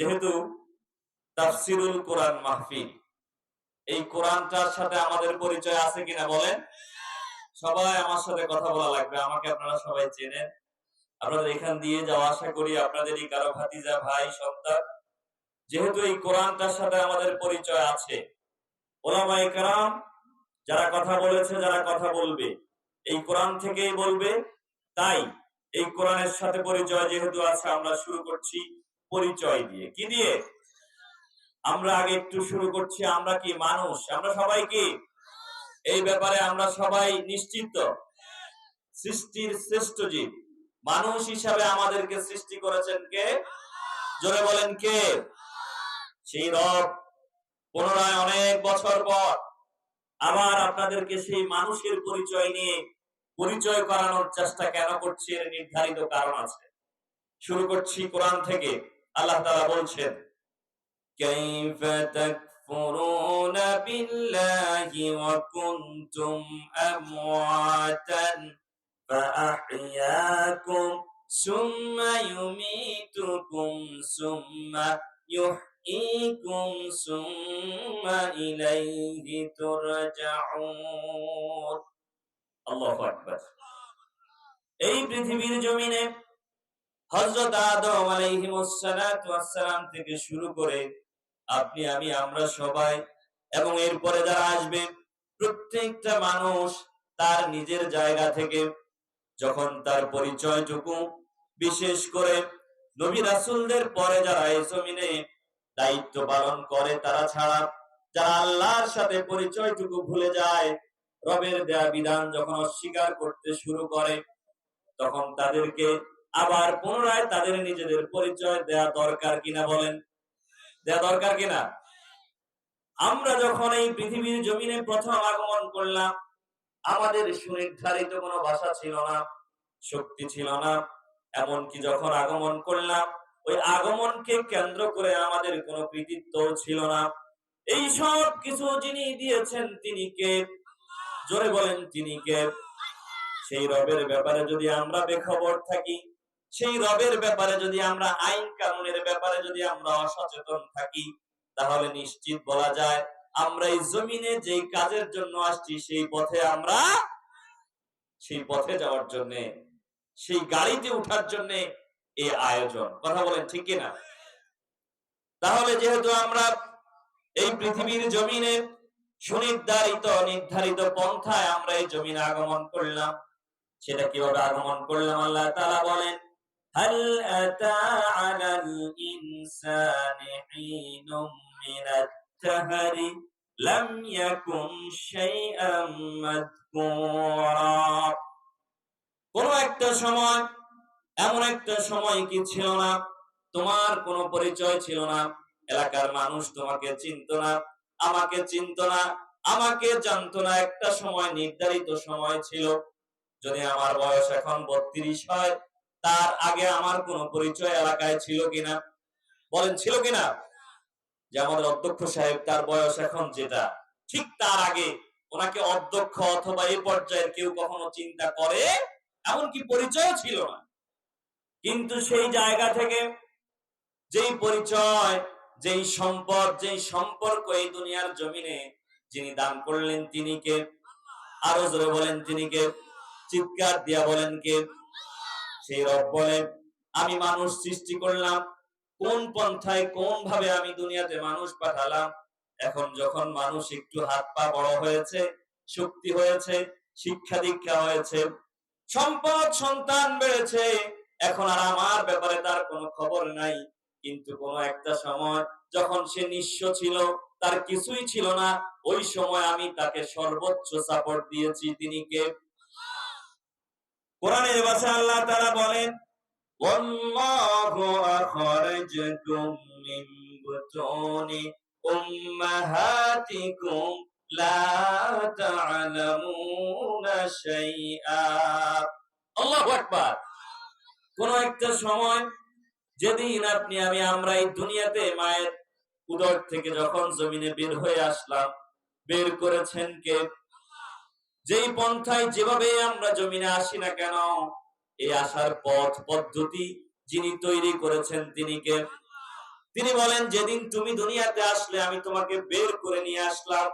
যেহেতু তাফসিরুল কোরআন মাহফিল, এই কোরআনটার সাথে আমাদের পরিচয় আছে কিনা বলেন? সবাই আমার সাথে কথা বলা লাগবে, আমাকে আপনারা সবাই চেনেন। আপনাদের এখান দিয়ে যাওয়া আশা করি আপনাদেরই কারও ভাতিজা, ভাই, সন্তান। যেহেতু এই কোরআনটার সাথে আমাদের পরিচয় আছে ওলামাই কারাম যারা কথা বলেছে, যারা কথা বলবে, এই কোরআন থেকেই বলবে। তাই এই কোরআনের সাথে পরিচয় যেহেতু আছে, আমরা শুরু করছি। পরিচয় দিয়ে। কি দিয়ে? আমরা আগে একটু শুরু করছি, আমরা কি মানুষ? আমরা সবাই কি? এই ব্যাপারে আমরা সবাই নিশ্চিত। সৃষ্টির শ্রেষ্ঠ জীব। মানুষ হিসাবে আমাদেরকে সৃষ্টি করেছেন কে? জোরে বলেন কে? সেই রব। পুনরায় অনেক বছর পর আবার আপনাদেরকে সেই মানুষের পরিচয় নিয়ে পরিচয় করানোর চেষ্টা কেন করছি এর নির্ধারিত কারণ আছে। শুরু করছি কোরআন থেকে। আল্লাহ তাআলা বলছেন كيف تكفرون بالله وكنتم أمواتا فأحياكم ثم يميتكم ثم يحييكم ثم إليه ترجعون الله أكبر এই পৃথিবীর জমিনে হযরত আদম আলাইহিমুসসালাম থেকে শুরু করে আপনি, আমি, আমরা সবাই এবং এরপরে যারা আসবে, প্রত্যেকটা মানুষ তার নিজের জায়গা থেকে যখন তার পরিচয়টুকু, বিশেষ করে নবী রাসুলদের পরে যারা এই জমিনে দায়িত্ব পালন করে, তারা ছাড়া যারা আল্লাহর সাথে পরিচয়টুকু ভুলে যায়, রবের দেয়া বিধান যখন অস্বীকার করতে শুরু করে, তখন তাদেরকে আবার পুনরায় তাদের নিজেদের পরিচয় দেয়া দরকার কিনা বলেন? দেয়া দরকার কিনা? আমরা যখন এই পৃথিবীর জমিনে প্রথম আগমন করলাম, আমাদের সুনির্ধারিত কোনো ভাষা ছিল না, শক্তি ছিল না। এমনকি যখন আগমন করলাম, ওই আগমনকে কেন্দ্র করে আমাদের কোনো কৃতিত্ব ছিল না। এই সব কিছু যিনি দিয়েছেন, তিনি কে? জোরে বলেন, তিনি কে? সেই রবের ব্যাপারে যদি আমরা বেখবর থাকি সেই রবের ব্যাপারে যদি আমরা আইন কানুনের ব্যাপারে যদি আমরা অসচেতন থাকি, তাহলে নিশ্চিত বলা যায় আমরা এই জমিনে যেই কাজের জন্য আসছি, সেই পথে আমরা, সেই পথে যাওয়ার জন্য, সেই গাড়িতে উঠার জন্য এই আয়োজন। কথা বলেন ঠিক কিনা? তাহলে যেহেতু আমরা এই পৃথিবীর জমিনে সুনির্ধারিত, নির্ধারিত পন্থায় আমরা এই জমিনে আগমন করলাম, সেটা কীভাবে আগমন করলাম আল্লাহ তাআলা বলেন? هل أتى على الإنسان حين من الدهر لم يكن شيئا مذكورا কোন একটা সময় এমন একটা সময় কি ছিল না তোমার কোনো পরিচয় ছিল না এলাকার মানুষ তোমাকে চিনত না আমাকে চিনত না আমাকে জানতো না একটা সময় নির্ধারিত সময় ছিল যদি আমার বয়স এখন বত্রিশ হয় তার আগে আমার কোনো পরিচয় এলাকায় ছিল কিনা? বলেন, ছিল কিনা? যে আমাদের অধ্যক্ষ সাহেব, তার বয়স এখন যেটা, ঠিক তার আগে ওনাকে অধ্যক্ষ অথবা এই পর্যায়ের কেউ কখনো চিন্তা করে, এমনকি পরিচয় ছিল না। কিন্তু সেই জায়গা থেকে যেই পরিচয়, যেই সম্পদ, যেই সম্পর্ক এই দুনিয়ার জমিনে যিনি দান করলেন তিনি কে? আরও জোরে বলেন তিনি কে? চিৎকার দিয়া বলেন কে? সেই রব বলে আমি মানুষ সৃষ্টি করলাম, কোন পন্থায় কোন ভাবে আমি দুনিয়াতে মানুষ পাঠালাম? এখন যখন মানুষ একটু হাত পা বড় হয়েছে, শক্তি হয়েছে, শিক্ষা দীক্ষা হয়েছে, সম্পদ, সন্তান বেড়েছে, এখন আর আমার ব্যাপারে তার কোনো খবর নাই। কিন্তু কোন একটা সময় যখন সে নিঃস্ব ছিল, তার কিছুই ছিল না, ওই সময় আমি তাকে সর্বোচ্চ সাপোর্ট দিয়েছি। তিনি কে? কোরআনের ভাষায় আল্লাহ তাআলা বলেন والله أخرجكم من بطون أمهاتكم لا تعلمون شيئا আল্লাহু আকবার কোন একটা সময় যেদিন আপনি আমি আমরা এই দুনিয়াতে মায়ের উদর থেকে যখন জমিনে বের হয়ে আসলাম বের করেছেন কে যেই পন্থায় যেভাবে আমরা জমিনে আসি না কেন, এই আসার পথ, পদ্ধতি যিনি তৈরি করেছেন তিনি কে? তিনি বলেন, যেদিন তুমি দুনিয়াতে আসলে আমি তোমাকে বের করে নিয়ে আসলাম,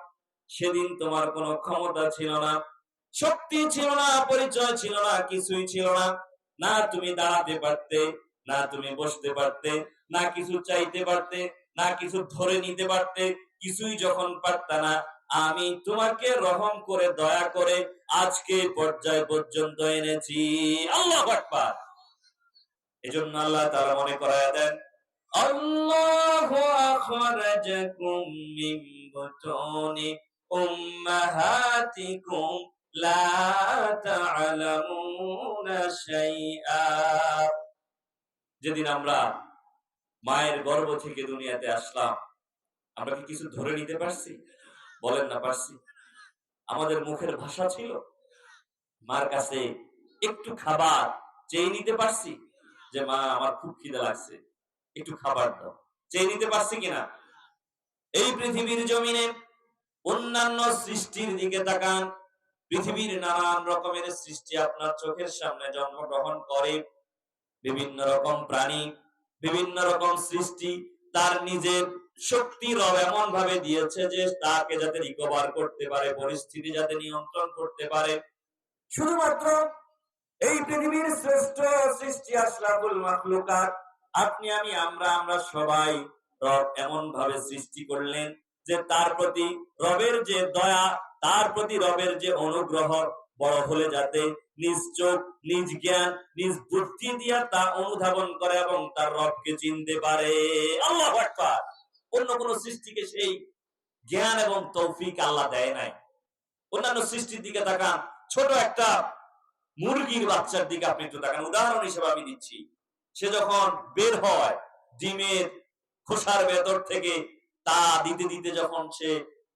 সেদিন তোমার কোনো ক্ষমতা ছিল না, শক্তি ছিল না, পরিচয় ছিল না, কিছুই ছিল না। না তুমি দাঁড়াতে পারতে, না তুমি বসতে পারতে, না কিছু চাইতে পারতে, না কিছু ধরে নিতে পারতে, কিছুই যখন পারতা না আমি তোমাকে রহম করে, দয়া করে আজকে পর্যায় পর্যন্ত এনেছি। আল্লাহ আকবার। এজন্য আল্লাহ তাআলা মনে করায় দেন যেদিন আমরা মায়ের গর্ভ থেকে দুনিয়াতে আসলাম, আমরা কি কিছু ধরে নিতে পারছি? বলেন না পারছি। আমাদের মুখের ভাষা ছিল, মার কাছে একটু খাবার চেয়ে নিতে পারছি যে, মা, আমার খুব খিদে লাগছে, একটু খাবার দাও। চেয়ে নিতে পারছি কিনা? এই পৃথিবীর জমিনে অন্যান্য সৃষ্টির দিকে তাকান। পৃথিবীর নানান রকমের সৃষ্টি আপনার চোখের সামনে জন্মগ্রহণ করে। বিভিন্ন রকম প্রাণী, বিভিন্ন রকম সৃষ্টি, তার নিজের শক্তি রব এমন ভাবে দিয়েছে যে তাকে যাতে রিকভার করতে পারে, পরিস্থিতি যাতে নিয়ন্ত্রণ করতে পারে। শুধুমাত্র এই পৃথিবীর শ্রেষ্ঠ সৃষ্টি আশরাফুল মাখলুকাত, আপনি আমি, আমরা আমরা সবাই রব এমন ভাবে সৃষ্টি করলেন যে তার প্রতি রবের যে দয়া, তার প্রতি রবের যে অনুগ্রহ বড় হলে যাতে নিজ চোখ, নিজ জ্ঞান, নিজ বুদ্ধি দিয়া তা অনুধাবন করে এবং তার রবকে চিনতে পারে। আল্লাহ অন্য কোন সৃষ্টিকে সেই জ্ঞান এবং তৌফিক আল্লাহ দেয় নাই। অন্যান্য সৃষ্টির দিকে তাকান, ছোট একটা মুরগির বাচ্চার দিকে আপনি একটু তাকান। উদাহরণ হিসেবে আমি দিচ্ছি, সে যখন বের হয় ডিমের খোসার ভেতর থেকে, তা দিতে দিতে যখন সে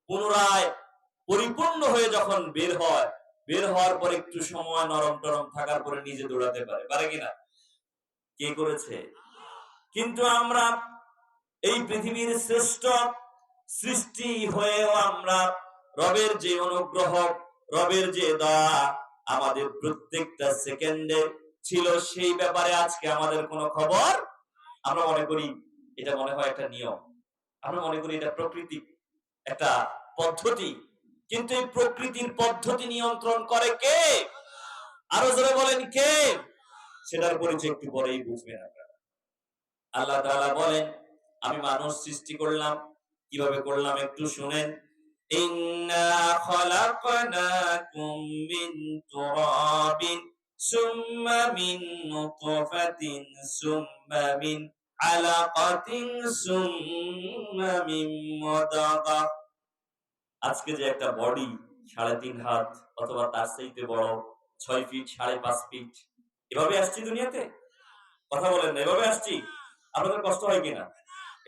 পুনরায় পরিপূর্ণ হয়ে যখন বের হয়, বের হওয়ার পর একটু সময় নরম টরম থাকার পরে নিজে দৌড়াতে পারে। পারে কিনা কে করেছে? কিন্তু আমরা এই পৃথিবীর শ্রেষ্ঠ সৃষ্টি হয়েও আমরা রবের যে অনুগ্রহ, রবের যে দয়া আমাদের প্রত্যেকটা সেকেন্ডে ছিল, সেই ব্যাপারে আজকে আমাদের কোনো খবর? আমরা মনে করি এটা মনে হয় একটা নিয়ম। আমরা মনে করি এটা প্রকৃতি, একটা পদ্ধতি। কিন্তু এই প্রকৃতির পদ্ধতি নিয়ন্ত্রণ করে কে? আরও জোরে বলেন কে? সেটার পরিচয় একটু পরেই বুঝবেন আপনারা। আল্লাহ বলেন আমি মানুষ সৃষ্টি করলাম, কীভাবে করলাম একটু শুনেন। আজকে যে একটা বডি সাড়ে তিন হাত অথবা তার চাইতে বড়, ছয় ফিট, সাড়ে পাঁচ ফিট, এভাবে আসছি দুনিয়াতে? কথা বলেন না, এভাবে আসছি? আপনাদের কষ্ট হয় কিনা?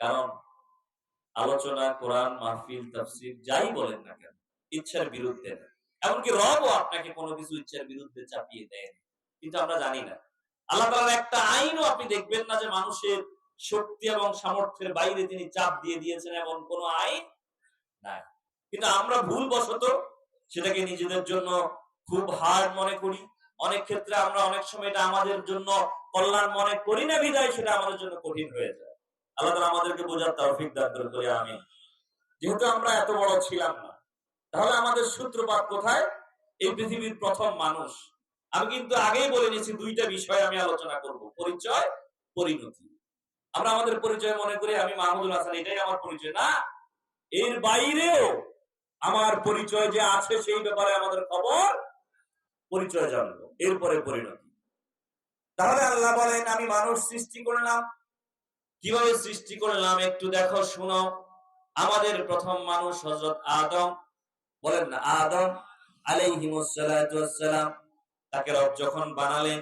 কারণ আলোচনা, কোরআন, মাহফিল, তাফসীর যাই বলেন না কেন, ইচ্ছার বিরুদ্ধে না। এমনকি রবও আপনাকে কোনো কিছু ইচ্ছার বিরুদ্ধে চাপিয়ে দেয় কিন্তু আমরা জানি না। আল্লাহ তাআলার একটা আইনও আপনি দেখবেন না যে মানুষের শক্তি এবং সামর্থ্যের বাইরে তিনি চাপ দিয়ে দিয়েছেন এমন কোন আইন নাই। কিন্তু আমরা ভুলবশত সেটাকে নিজেদের জন্য খুব হার্ড মনে করি। অনেক ক্ষেত্রে আমরা অনেক সময় এটা আমাদের জন্য কল্যাণ মনে করি না, বিদায় সেটা আমাদের জন্য কঠিন হয়ে যায়। আল্লাহ তাআলা আমাদেরকে বোঝার দান করে আমি যেহেতু আমরা এত বড় ছিলাম না, তাহলে আমাদের সূত্রপাত কোথায়? এই পৃথিবীর প্রথম মানুষ। আমি কিন্তু আগেই বলে নিয়েছি, দুইটা বিষয় আমি আলোচনা করব, পরিচয়, পরিণতি। আমরা আমাদের পরিচয় মনে করি, আমি মাহমুদুল হাসান, এটাই আমার পরিচয়। না, এর বাইরেও আমার পরিচয় যে আছে সেই ব্যাপারে আমাদের খবর, পরিচয় জানব, এরপরে পরিণতি। তাহলে আল্লাহ বলেন, আমি মানুষ সৃষ্টি করলাম কীভাবে সৃষ্টি করলাম একটু দেখো, শুনো। আমাদের প্রথম মানুষ হজরত আদম। বলেন না, আদম আলাইহিমুসসালাতু ওয়াসসালাম তাকে রব যখন বানালেন,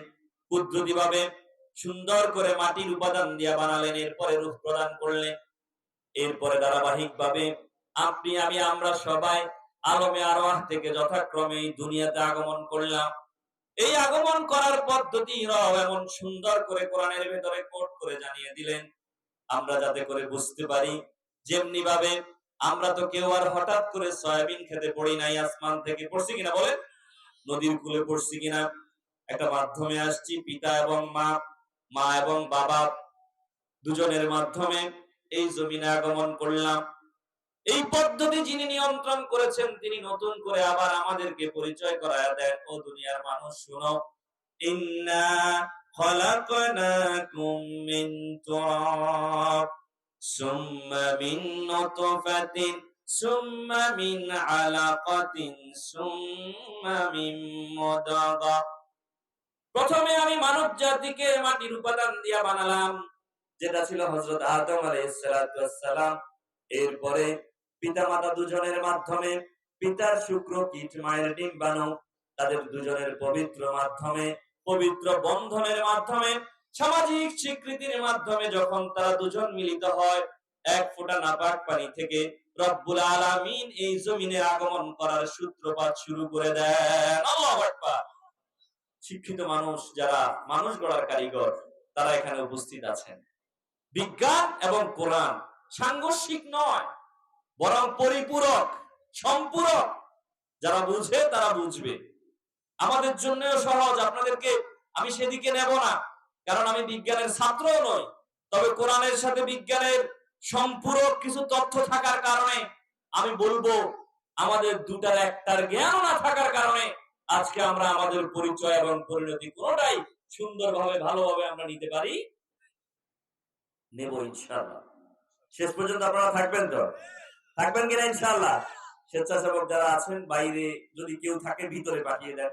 কুদরতি ভাবে সুন্দর করে মাটির উপাদান দিয়া বানালেন, এরপরে রূপ প্রদান করলেন। এরপরে ধারাবাহিক ভাবে আপনি, আমি, আমরা সবাই আলমে আরোয়াহ থেকে যথাক্রমে দুনিয়াতে আগমন করলাম। এই আগমন করার পদ্ধতি রব এমন সুন্দর করে কোরআনের ভেতরে কোট করে জানিয়ে দিলেন। আমরা যাতে করে বুঝতে পারি। যেমনি ভাবে আমরা তো কেউ আর হঠাৎ করে সয়াবিন খেতে পড়ি নাই, আসমান থেকে পড়ছি কিনা বলেন? নদীর কূলে পড়ছি কিনা? একটা মাধ্যমে আসছি, পিতা এবং মা মা এবং বাবা দুজনের মাধ্যমে এই জমিনে আগমন করলাম। এই পদ্ধতি যিনি নিয়ন্ত্রণ করেছেন, তিনি নতুন করে আবার আমাদেরকে পরিচয় করায় দেন, ও দুনিয়ার মানুষ, শুনো প্রথমে আমি মানব জাতিকে মাটির উপাদান দিয়া বানালাম, যেটা ছিল হযরত আদম আলাইহিস সালাতু সালাম। এরপরে পিতামাতা দুজনের মাধ্যমে, পিতার শুক্র কীট, মায়ের ডিম্বাণু তাদের দুজনের পবিত্র মাধ্যমে পবিত্র বন্ধনের মাধ্যমে, সামাজিক স্বীকৃতির মাধ্যমে যখন তারা দুজন মিলিত হয়, এক ফোঁটা নাপাক পানি থেকে রব্বুল আলামিন এই জমিনে আগমন করার সূত্রপাত শুরু করে দেন। শিক্ষিত মানুষ যারা মানুষ গড়ার কারিগর, তারা এখানে উপস্থিত আছেন। বিজ্ঞান এবং কোরআন সাংঘর্ষিক নয়, বরং পরিপূরক, সম্পূরক। যারা বুঝে, তারা বুঝবে। আমাদের জন্যও সহজ, আপনাদেরকে আমি সেদিকে নেব না, কারণ আমি বিজ্ঞানের ছাত্রও নই। তবে কোরআনের সাথে বিজ্ঞানের সম্পূরক কিছু তথ্য থাকার কারণে আমি বলব, আমাদের দুটার একটার জ্ঞান না থাকার কারণে আজকে আমরা আমাদের পরিচয় এবং পরিণতি কোনটাই সুন্দরভাবে, ভালোভাবে আমরা নিতে পারি? নেব ইনশাআল্লাহ। শেষ পর্যন্ত আপনারা থাকবেন তো? থাকবেন কিনা ইনশাআল্লাহ? স্বেচ্ছাসেবক যারা আছেন, বাইরে যদি কেউ থাকে, ভিতরে পাঠিয়ে দেন।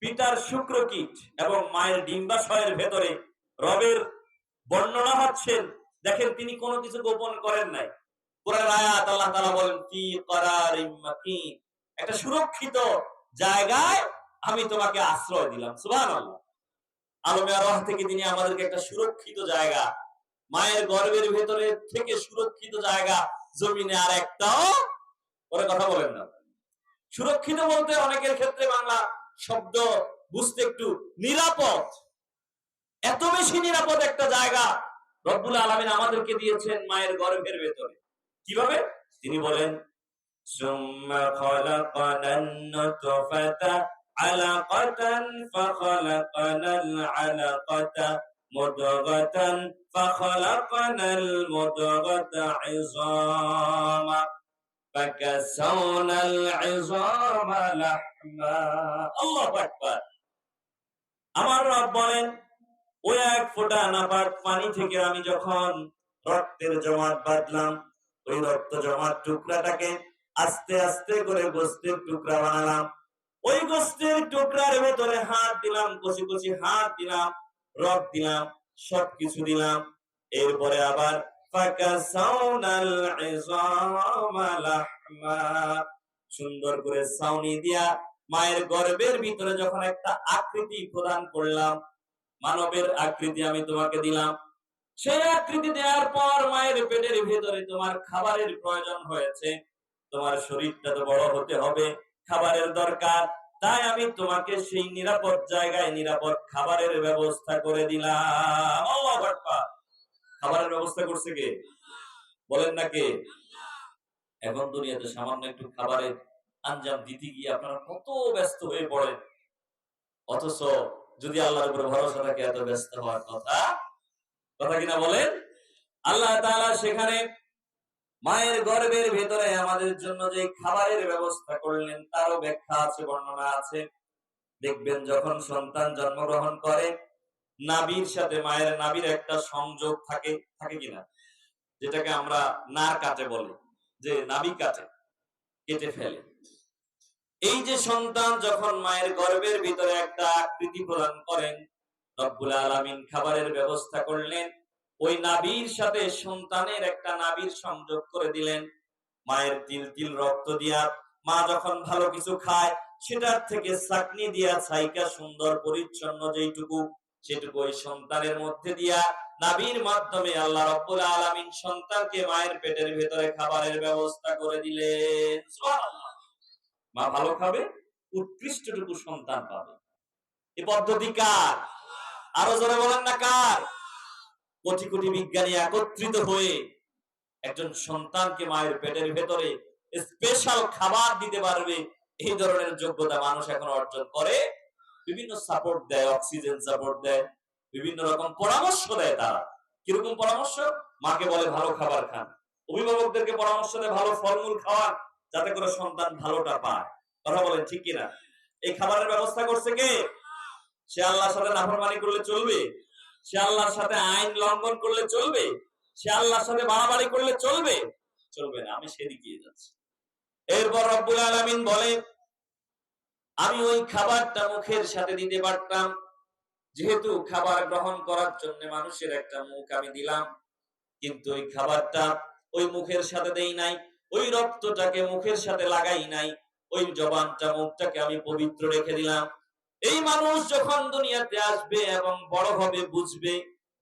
পিতার শুক্রকীট এবং মায়ের ডিম্বাশয়ের ভেতরে রবের বর্ণনা হচ্ছেন। দেখেন, তিনি কোনো কিছু গোপন করেন নাই। একটা সুরক্ষিত জায়গায় আমি তোমাকে আশ্রয় দিলাম। আলমে থেকে তিনি আমাদেরকে একটা সুরক্ষিত জায়গা, মায়ের গর্ভের ভেতরে থেকে সুরক্ষিত জায়গা, জমিনে আর একটাও পরে কথা বলেন না। সুরক্ষিত বলতে অনেকের ক্ষেত্রে বাংলা শব্দ বুঝতে একটু নিরাপদ এত বেশি নিরাপদ একটা জায়গা রব্বুল আলমিন আমাদেরকে দিয়েছেন মায়ের গর্ভের ভেতরে কিভাবে তিনি বলেন ثم خلقنا النطفة علقة فخلقنا العلقة مضغة فخلقنا المضغة عظاما فكسونا العظام لحما الله أكبر আমার রব বলেন ওই এক ফোঁটা নাপাক পানি থেকে আমি যখন রক্তের জমাট বাঁধলাম ওই রক্ত জমাট টুকরাটাকে আস্তে আস্তে করে গোস্তের টুকরা বানালাম ওই গোস্তের টুকরার ভেতরে হাত দিলাম কচি কচি হাত দিলাম রক দিলাম সবকিছু দিলাম এরপরে আবার ফাকাসাউনাল ইযামা লাহমা সুন্দর করে সাউনি দিয়া মায়ের গর্ভের ভিতরে যখন একটা আকৃতি প্রদান করলাম, মানবের আকৃতি আমি তোমাকে দিলাম। সেই আকৃতি দেওয়ার পর মায়ের পেটের ভেতরে তোমার খাবারের প্রয়োজন হয়েছে। তোমার শরীরটা তো বড় হতে হবে, খাবারের দরকার। তাই আমি তোমাকে সেই নিরাপদ জায়গায় নিরাপদ খাবারের ব্যবস্থা করে দিলাম। খাবারের ব্যবস্থা করছে কে? বলেন না কে? এখন দুনিয়াতে সামান্য একটু খাবারের আঞ্জাম দিতে গিয়ে আপনারা কত ব্যস্ত হয়ে পড়েন। অথচ যদি আল্লাহর উপরে ভরসা থাকে, এত ব্যস্ত হওয়ার কথা। কথা কিনা বলেন? আল্লাহ তাআলা সেখানে মায়ের গর্ভের ভেতরে আমাদের জন্য যে খাবারের ব্যবস্থা করলেন, তারও ব্যাখ্যা আছে, বর্ণনা আছে। দেখবেন যখন সন্তান জন্মগ্রহণ করে নাবির সাথে, মায়ের নাবির একটা সংযোগ থাকে থাকে কিনা? যেটাকে আমরা নার কাটে বলে, যে নাবি কাটে কেটে ফেলে। এই যে সন্তান যখন মায়ের গর্ভের ভিতরে একটা আকৃতি প্রদান করেন, রব্বুল আলামিন খাবারের ব্যবস্থা করলেন, ওই নাবির সাথে সন্তানের একটা নাবির সংযোগ করে দিলেন, মায়ের তিল তিল রক্ত দিয়া, মা যখন ভালো কিছু খায়, সেটার থেকে চাকনি দিয়া ছাইকা সুন্দর পরিচ্ছন্ন যেইটুকু সেটুকু ওই সন্তানের মধ্যে দিয়া নাবির মাধ্যমে আল্লাহ রব্বুল আলামিন সন্তানকে মায়ের পেটের ভেতরে খাবারের ব্যবস্থা করে দিলেন। মা ভালো খাবে, উৎকৃষ্টটুকু সন্তান পাবে। এই পদ্ধতি কার? আরও জোরে বলেন না কার? কোটি কোটি বিজ্ঞানী একত্রিত হয়ে একজন সন্তানকে মায়ের পেটের ভেতরে স্পেশাল খাবার দিতে পারবে, এই ধরনের যোগ্যতা মানুষ এখন অর্জন করে। বিভিন্ন সাপোর্ট দেয় অক্সিজেন সাপোর্ট দেয়, বিভিন্ন রকম পরামর্শ দেয় তারা। কীরকম পরামর্শ? মাকে বলে ভালো খাবার খান। অভিভাবকদেরকে পরামর্শ দেয় ভালো ফলমূল খাওয়ান, যাতে করে সন্তান ভালোটা পায়। কথা বলেন ঠিক কিনা? এই খাবারের ব্যবস্থা করছে কে? সে আল্লাহর সাথে নাফরমানি করলে চলবে? সে আল্লাহর সাথে আইন লঙ্ঘন করলে চলবে? সে আল্লাহর সাথে বাড়াবাড়ি করলে চলবে? চলবে না, আমি সেদিকে যাচ্ছি। এরপর রব্বুল আলামিন বলে আমি ওই খাবারটা মুখের সাথে দিতে পারতাম। যেহেতু খাবার গ্রহণ করার জন্য মানুষের একটা মুখ আমি দিলাম, কিন্তু ওই খাবারটা ওই মুখের সাথে দেই নাই, ওই রক্তটাকে মুখের সাথে লাগাই নাই, ওই জবানটা মুখটাকে আমি পবিত্র রেখে দিলাম। এই মানুষ যখন দুনিয়াতে আসবে এবং বড় হবে, বুঝবে,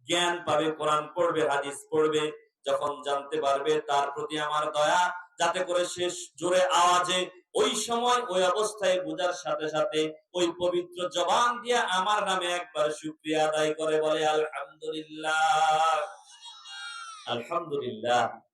জ্ঞান পাবে, কোরআন পড়বে, হাদিস পড়বে, যখন জানতে পারবে, তার প্রতি আমার দয়া, যাতে করে সে জোরে আওয়াজে ওই সময় ওই অবস্থায় বোঝার সাথে সাথে ওই পবিত্র জবান দিয়ে আমার নামে একবার শুক্রিয়া আদায় করে বলে, আলহামদুলিল্লাহ। আলহামদুলিল্লাহ।